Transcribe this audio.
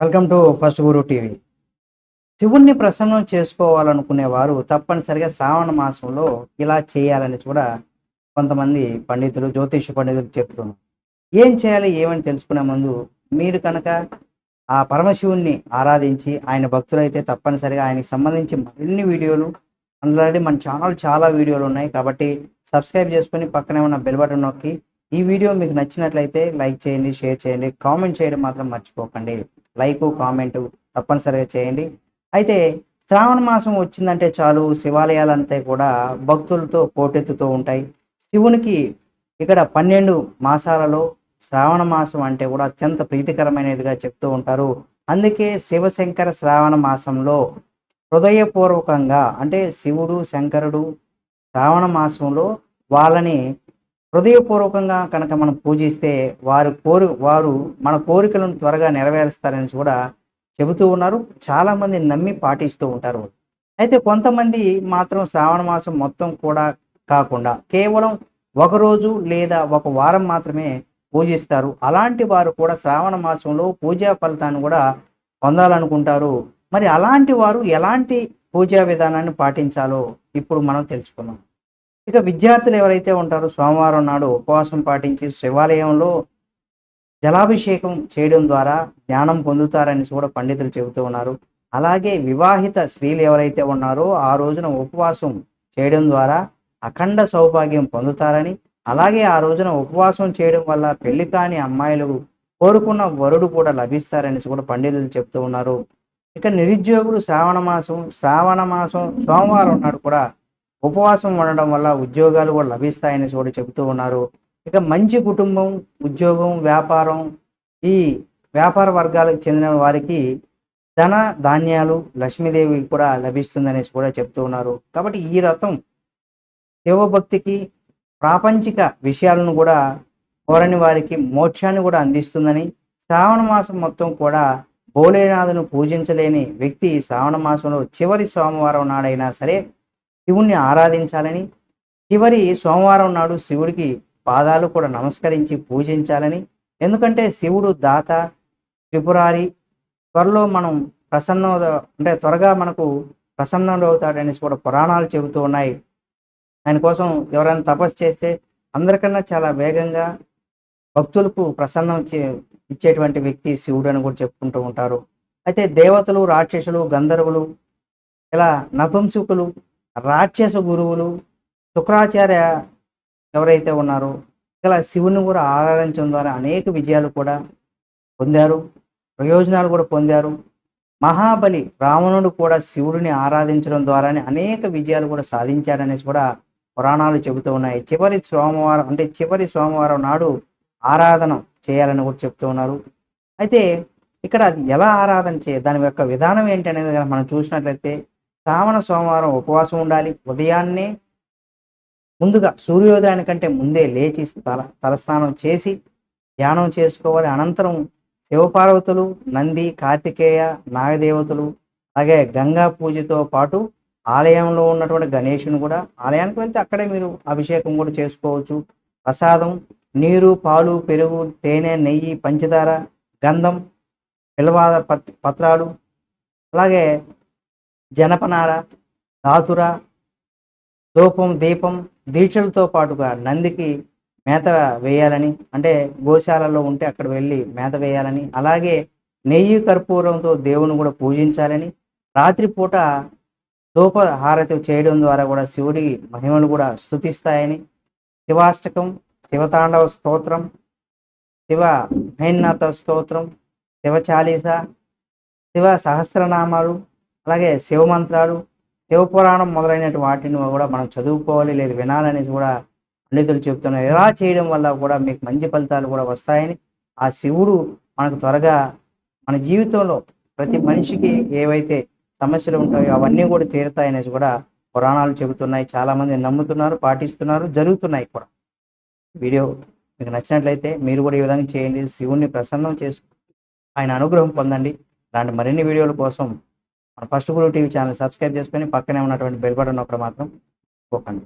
Welcome to first Guru TV. శివుణ్ణి ప్రసన్నం చేసుకోవాలనుకునే వారు తప్పనిసరిగా శ్రావణ మాసంలో ఇలా చేయాలని కూడా కొంతమంది పండితులు జ్యోతిష పండితులు చెప్తున్నారు. ఏం చేయాలి ఏమని తెలుసుకునే ముందు మీరు కనుక ఆ పరమశివుణ్ణి ఆరాధించి ఆయన భక్తులైతే తప్పనిసరిగా ఆయనకి సంబంధించి మరిన్ని వీడియోలు ఆల్రెడీ మన ఛానల్ చాలా వీడియోలు ఉన్నాయి కాబట్టి సబ్స్క్రైబ్ చేసుకుని పక్కనే ఉన్న బెల్ బటన్ నొక్కి ఈ వీడియో మీకు నచ్చినట్లయితే లైక్ చేయండి షేర్ చేయండి కామెంట్ చేయడం మాత్రం మర్చిపోకండి. లైక్ కామెంట్ తప్పనిసరిగా చేయండి. అయితే శ్రావణ మాసం వచ్చిందంటే చాలు శివాలయాలంతా కూడా భక్తులతో పోటెత్తుతూ ఉంటాయి. శివునికి ఇక్కడ పన్నెండు మాసాలలో శ్రావణ మాసం అంటే కూడా అత్యంత ప్రీతికరమైనదిగా చెప్తూ ఉంటారు. అందుకే శివశంకర శ్రావణ మాసంలో హృదయపూర్వకంగా అంటే శివుడు శంకరుడు శ్రావణ మాసంలో వాళ్ళని హృదయపూర్వకంగా కనుక మనం పూజిస్తే వారు కోరి వారు మన కోరికలను త్వరగా నెరవేరుస్తారని కూడా చెబుతూ ఉన్నారు. చాలామంది నమ్మి పాటిస్తూ ఉంటారు. అయితే కొంతమంది మాత్రం శ్రావణ మాసం మొత్తం కూడా కాకుండా కేవలం ఒక రోజు లేదా ఒక వారం మాత్రమే పూజిస్తారు. అలాంటి వారు కూడా శ్రావణ మాసంలో పూజా ఫలితాన్ని కూడా పొందాలనుకుంటారు. మరి అలాంటి వారు ఎలాంటి పూజా విధానాన్ని పాటించాలో ఇప్పుడు మనం తెలుసుకుందాం. ఇక విద్యార్థులు ఎవరైతే ఉంటారో సోమవారం నాడు ఉపవాసం పాటించి శివాలయంలో జలాభిషేకం చేయడం ద్వారా జ్ఞానం పొందుతారని కూడా పండితులు చెబుతూ ఉన్నారు. అలాగే వివాహిత స్త్రీలు ఎవరైతే ఉన్నారో ఆ రోజున ఉపవాసం చేయడం ద్వారా అఖండ సౌభాగ్యం పొందుతారని అలాగే ఆ రోజున ఉపవాసం చేయడం వల్ల పెళ్ళి కాని అమ్మాయిలు కోరుకున్న వరుడు కూడా లభిస్తారని కూడా పండితులు చెప్తూ ఉన్నారు. ఇక నిరుద్యోగులు శ్రావణ మాసం శ్రావణ మాసం సోమవారం నాడు కూడా ఉపవాసం ఉండడం వల్ల ఉద్యోగాలు కూడా లభిస్తాయని కూడా చెబుతూ ఉన్నారు. ఇక మంచి కుటుంబం ఉద్యోగం వ్యాపారం ఈ వ్యాపార వర్గాలకు చెందిన వారికి ధన ధాన్యాలు లక్ష్మీదేవి కూడా లభిస్తుందనేసి కూడా చెప్తూ ఉన్నారు. కాబట్టి ఈ రథం శివభక్తికి ప్రాపంచిక విషయాలను కూడా కోరని వారికి మోక్షాన్ని కూడా అందిస్తుందని శ్రావణ మాసం మొత్తం కూడా భోలేనాథును పూజించలేని వ్యక్తి శ్రావణ మాసంలో చివరి సోమవారం నాడైనా సరే శివుణ్ణి ఆరాధించాలని చివరి సోమవారం నాడు శివుడికి పాదాలు కూడా నమస్కరించి పూజించాలని. ఎందుకంటే శివుడు దాత త్రిపురారి త్వరలో మనం ప్రసన్న అంటే త్వరగా మనకు ప్రసన్నుడు అవుతాడనేసి కూడా పురాణాలు చెబుతూ ఉన్నాయి. ఆయన కోసం ఎవరైనా తపస్సు చేస్తే అందరికన్నా చాలా వేగంగా భక్తులకు ప్రసన్నం ఇచ్చేటువంటి వ్యక్తి శివుడు అని కూడా చెప్పుకుంటూ ఉంటారు. అయితే దేవతలు రాక్షసులు గంధర్వులు ఇలా నపుంసుకులు రాక్షస గురువులు శుక్రాచార్య ఎవరైతే ఉన్నారో ఇలా శివుని కూడా ఆరాధించడం ద్వారా అనేక విజయాలు కూడా పొందారు ప్రయోజనాలు కూడా పొందారు. మహాబలి రావణుడు కూడా శివుడిని ఆరాధించడం ద్వారానే అనేక విజయాలు కూడా సాధించాడనేసి కూడా పురాణాలు చెబుతూ ఉన్నాయి. చివరి సోమవారం అంటే చివరి సోమవారం నాడు ఆరాధన చేయాలని కూడా చెప్తూ ఉన్నారు. అయితే ఇక్కడ అది ఎలా ఆరాధన చేయాలి దాని యొక్క విధానం ఏంటి అనేది మనం చూసినట్లయితే శ్రావణ సోమవారం ఉపవాసం ఉండాలి. ఉదయాన్నే ముందుగా సూర్యోదయానికంటే ముందే లేచి తల తలస్నానం చేసి ధ్యానం చేసుకోవాలి. అనంతరం శివపార్వతులు నంది కార్తికేయ నాగదేవతలు అలాగే గంగా పూజతో పాటు ఆలయంలో ఉన్నటువంటి గణేషుని కూడా ఆలయానికి వెళ్తే అక్కడే మీరు అభిషేకం కూడా చేసుకోవచ్చు. ప్రసాదం నీరు పాలు పెరుగు తేనె నెయ్యి పంచదార గంధం పిలవాద పత్రాలు అలాగే జనపనార ధాతుర ధూపం దీపం దీక్షలతో పాటుగా నందికి మేత వేయాలని అంటే గోశాలలో ఉంటే అక్కడ వెళ్ళి మేత వేయాలని అలాగే నెయ్యి కర్పూరంతో దేవుని కూడా పూజించాలని రాత్రిపూట ధూప హారతి చేయడం ద్వారా కూడా శివుడి మహిమలు కూడా స్థుతిస్తాయని శివాష్టకం శివతాండవ స్తోత్రం శివ మహిన్నాథ స్తోత్రం శివ చాలీస శివ సహస్రనామాలు అలాగే శివమంత్రాలు శివపురాణం మొదలైనటువంటి వాటిని కూడా మనం చదువుకోవాలి లేదు వినాలనేసి కూడా పండితులు చెబుతున్నారు. ఇలా చేయడం వల్ల కూడా మీకు మంచి ఫలితాలు కూడా వస్తాయని ఆ శివుడు మనకు త్వరగా మన జీవితంలో ప్రతి మనిషికి ఏవైతే సమస్యలు ఉంటాయో అవన్నీ కూడా తీరుతాయనేసి కూడా పురాణాలు చెబుతున్నాయి. చాలామంది నమ్ముతున్నారు పాటిస్తున్నారు జరుగుతున్నాయి కూడా. వీడియో మీకు నచ్చినట్లయితే మీరు కూడా ఈ విధంగా చేయండి. శివుణ్ణి ప్రసన్నం చేసుకుని ఆయన అనుగ్రహం పొందండి. ఇలాంటి మరిన్ని వీడియోల కోసం first blue TV channel subscribe చేసుకొని పక్కనే ఉన్నటువంటి బెల్ బటన్ ఒకటి మాత్రం పోకండి